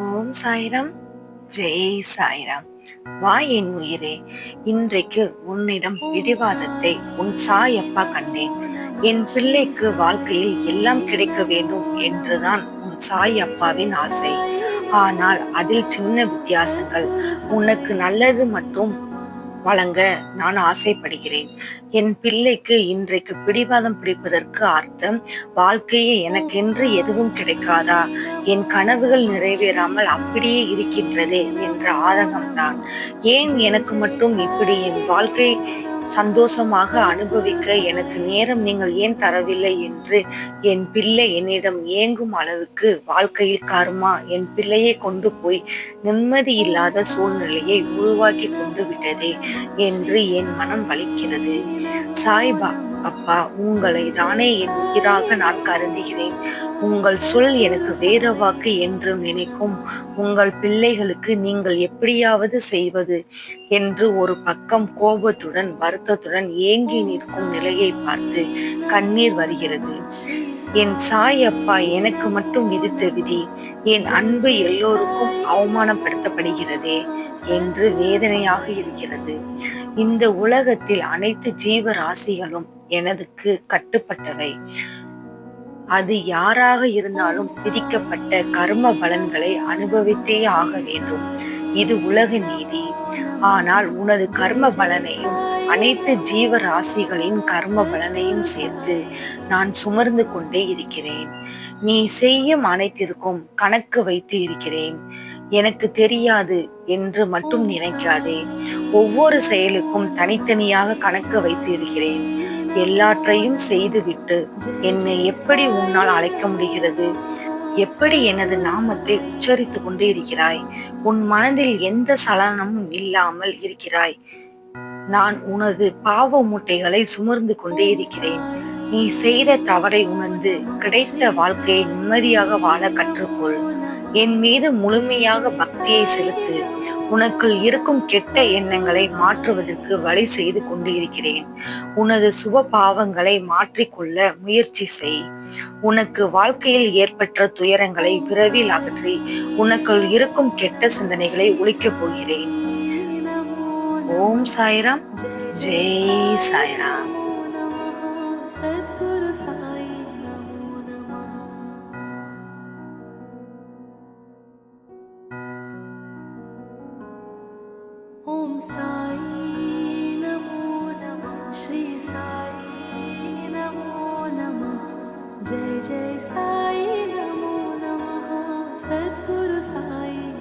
ஓம் சாய்ராம். ஜெய் சாய்ராம். வா என் உயிரே இன்றைக்கு உன்னிடம் பிடிவாதத்தை உன் சாயப்பா கண்டேன். என் பிள்ளைக்கு வாழ்க்கையில் எல்லாம் கிடைக்க வேண்டும் என்றுதான் உன் சாய் அப்பாவின் ஆசை. ஆனால் அதில் சின்ன வித்தியாசங்கள். உனக்கு நல்லது மட்டும் வழங்க நான் ஆசைப்படுகிறேன். என் பிள்ளைக்கு இன்றைக்கு பிடிவாதம் பிடிப்பதற்கு அர்த்தம் வாழ்க்கையே எனக்கென்று எதுவும் கிடைக்காதா? என் கனவுகள் நிறைவேறாமல் அப்படியே இருக்கின்றதே என்ற ஆதங்கம்தான். ஏன் எனக்கு மட்டும் இப்படி? என் வாழ்க்கை சந்தோஷமாக அனுபவிக்க எனக்கு நேரம் நீங்கள் ஏன் தரவில்லை என்று என் பிள்ளை என்னிடம் ஏங்கும் அளவுக்கு வாழ்க்கையில் கருமா என் பிள்ளையை கொண்டு போய் நிம்மதி இல்லாத சூழ்நிலையை உருவாக்கி கொண்டு விட்டதே என்று என் மனம் வலிக்கிறது. சாய்பா அப்பா உங்களை தானே என் உயிராக நான் கருதுகிறேன். உங்கள் சொல் எனக்கு வேத வாக்கு என்று நினைக்கும். உங்கள் பிள்ளைகளுக்கு நீங்கள் எப்படியாவது செய்வது என்று ஒரு பக்கம் கோபத்துடன் வருத்தத்துடன் ஏங்கி நிற்கும் நிலையை பார்த்து கண்ணீர் வருகிறது என் சாய் அப்பா எனக்கு மட்டும் விதித்த விதி என் அன்பு எல்லோருக்கும் அவமானப்படுத்தப்படுகிறதே என்று வேதனையாக இருக்கிறது. இந்த உலகத்தில் அனைத்து ஜீவராசிகளும் எனதுக்கு கட்டுப்பட்டவை. அது யாராக இருந்தாலும் விதிக்கப்பட்ட கர்ம பலன்களை அனுபவித்தே ஆக வேண்டும். இது உலக நீதி. ஆனால் உனது கர்ம பலனையும் அனைத்து ஜீவராசிகளின் கர்ம பலனையும் சேர்த்து நான் சுமர்ந்து கொண்டே இருக்கிறேன். நீ செய்யும் அனைத்திற்கும் கணக்கு வைத்து இருக்கிறேன். எனக்கு தெரியாது என்று மட்டும் நினைக்காதே. ஒவ்வொரு செயலுக்கும் தனித்தனியாக கணக்கு வைத்து இருக்கிறேன். எல்லாற்றையும் செய்துவிட்டு என்னை எப்படி உன்னால் அழைக்க முடிகிறது? எப்படி எனது நாமத்தை உச்சரித்து கொண்டே இருக்கிறாய்? உன் மனதில் எந்த சலனமும் இல்லாமல் இருக்கிறாய்? நான் உனது பாவ மூட்டைகளை சுமர்ந்து கொண்டே இருக்கிறேன். நீ செய்த தவறை உணர்ந்து கிடைத்த வாழ்க்கையை நிம்மதியாக வாழ கற்றுக்கொள். என் மீது முழுமையாக பக்தியை செலுத்து. உனக்குள் இருக்கும் கெட்ட எண்ணங்களை மாற்றுவதற்கு வழி செய்து கொண்டு இருக்கிறேன் உனது சுப பாவங்களை மாற்றிக்கொள்ள முயற்சி செய். உனக்கு வாழ்க்கையில் ஏற்பட்ட துயரங்களை விரைவில் அகற்றி உனக்குள் இருக்கும் கெட்ட சிந்தனைகளை ஒழிக்கப் போகிறேன். ஓம் சாய்ராம். ஜெய் சாய்ராம். சத்குரு சாய். साई नमो नमः। श्री साई नमो नमः। जय जय साई नमो सद्गुरु साई